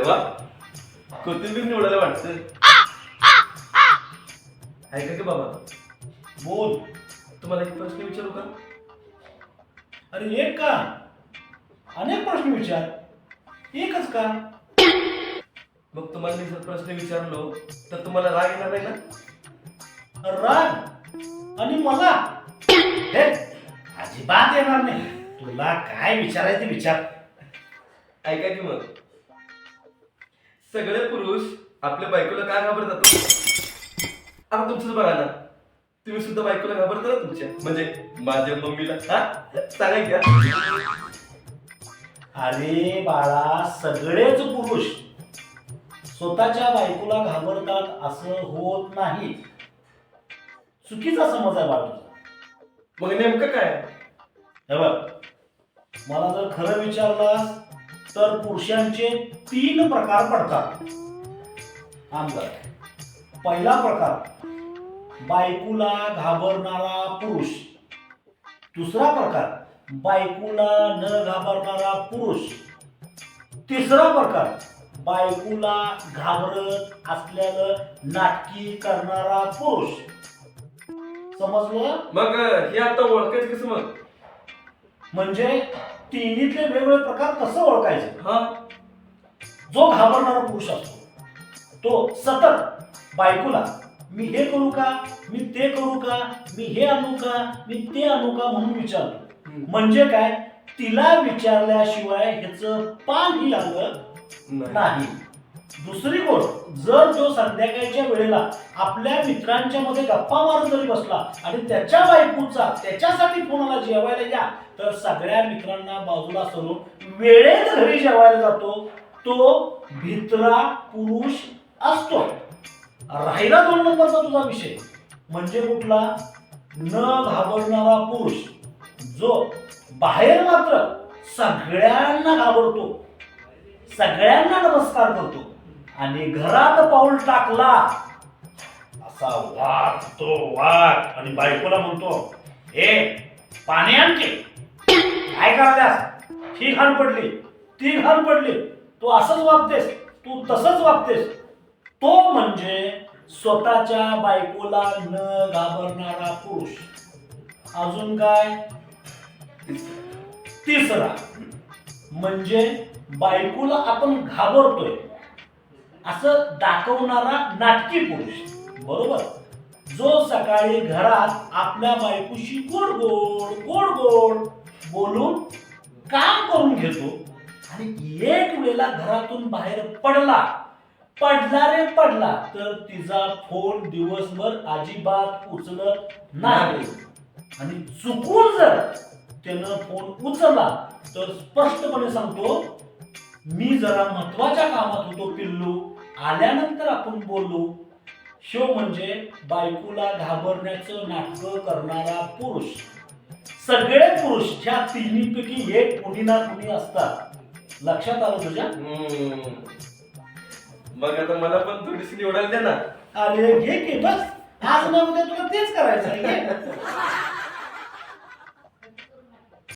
अरे वा. कोथिंबीर निवडायला वाटतं. ऐका की बाबा. बोल. तुम्हाला एक प्रश्न विचारू का? अरे एक का? अनेक प्रश्न विचार. एकच का? मग तुम्हाला मी जर प्रश्न विचारलो तर तुम्हाला राग येणार नाही ना? राग? आणि मला? हे अजिबात येणार नाही. तुला काय विचारायचं विचार. ऐका की मग. सगळे पुरुष आपल्या बायकोला काय घाबरतात? आता तुमचंच बघा ना. तुम्ही सुद्धा बायकोला घाबरता ना तुमच्या. म्हणजे माझ्या मम्मीला. हा? सांगा की? अरे बाळा सगळेच पुरुष स्वतःच्या बायकोला घाबरतात असं होत नाही. चुकीचा समज आहे बाळ तुझा. मग नेमकं काय? हे बघ मला जर खरं विचारलास तर पुरुषांचे तीन प्रकार पडतात. आमदार. पहिला प्रकार बायकोला घाबरणारा पुरुष. दुसरा प्रकार बायकोला न घाबरणारा पुरुष. तिसरा प्रकार बायकोला घाबरत असल्यानं नाटकी करणारा पुरुष. समजलं? मग हे आता ओळखायचं कसं मग? म्हणजे तिन्हीतले वेगवेगळे प्रकार कसं ओळखायचे? हा. जो घाबरणारा पुरुष असतो तो सतत बायकोला मी हे करू का? मी ते करू का? मी हे आणू का? मी ते आणू का? म्हणून विचारतो. म्हणजे काय? तिला विचारल्याशिवाय ह्याचं पानही आलं नाही. दुसरी गोष्ट जर जो संध्याकाळच्या वेळेला आपल्या मित्रांच्या मध्ये गप्पा मारत जरी बसला आणि त्याच्या बायकोचा त्याच्यासाठी कोणाला जेवायला या तर सगळ्या मित्रांना बाजूला सरून वेळेत घरी जेवायला जातो. तो भित्रा पुरुष असतो. राहिला दोन नंबरचा तुझा विषय. म्हणजे कुठला? न घाबरणारा पुरुष. जो बाहेर मात्र सगळ्यांना घाबरतो. सगळ्यांना नमस्कार करतो. आणि घरात पाऊल टाकला. असा वाघ तो वाघ. आणि बायकोला म्हणतो हे पाणी आणते काय करायलास ही घाण पडली. ती घाण पडली. तू असंच वागतेस. तू तसंच वागतेस. तो म्हणजे स्वतःच्या बायकोला न घाबरणारा पुरुष. अजून काय? तिसरा. म्हणजे बायकोला आपण घाबरतोय. असं दाखवणारा नाटकी पुरुष. बरोबर? जो सकाळी घरात आपल्या बायकोशी गोड गोड गोड गोड बोलून काम करून घेतो आणि एक वेळेला घरातून बाहेर पडला पडला रे पडला तर तिचा फोन दिवसभर अजिबात उचलत नाही. आणि चुकून जर त्यानं फोन उचलला तर स्पष्टपणे सांगतो मी जरा महत्त्वाच्या कामात होतो पिल्लू. आल्यानंतर आपण बोलू. शो म्हणजे बायकोला घाबरण्याचं नाटक करणारा पुरुष. सगळे पुरुष ह्या तिन्हीपैकी एक कुणी ना कुणी असतात. लक्षात आलं तुझ्या? हम्म. मग आता मला पण थोडीशी निवडायला द्या ना. अरे घे की बस. आज ना उद्या तुला तेच करायचं आहे घे.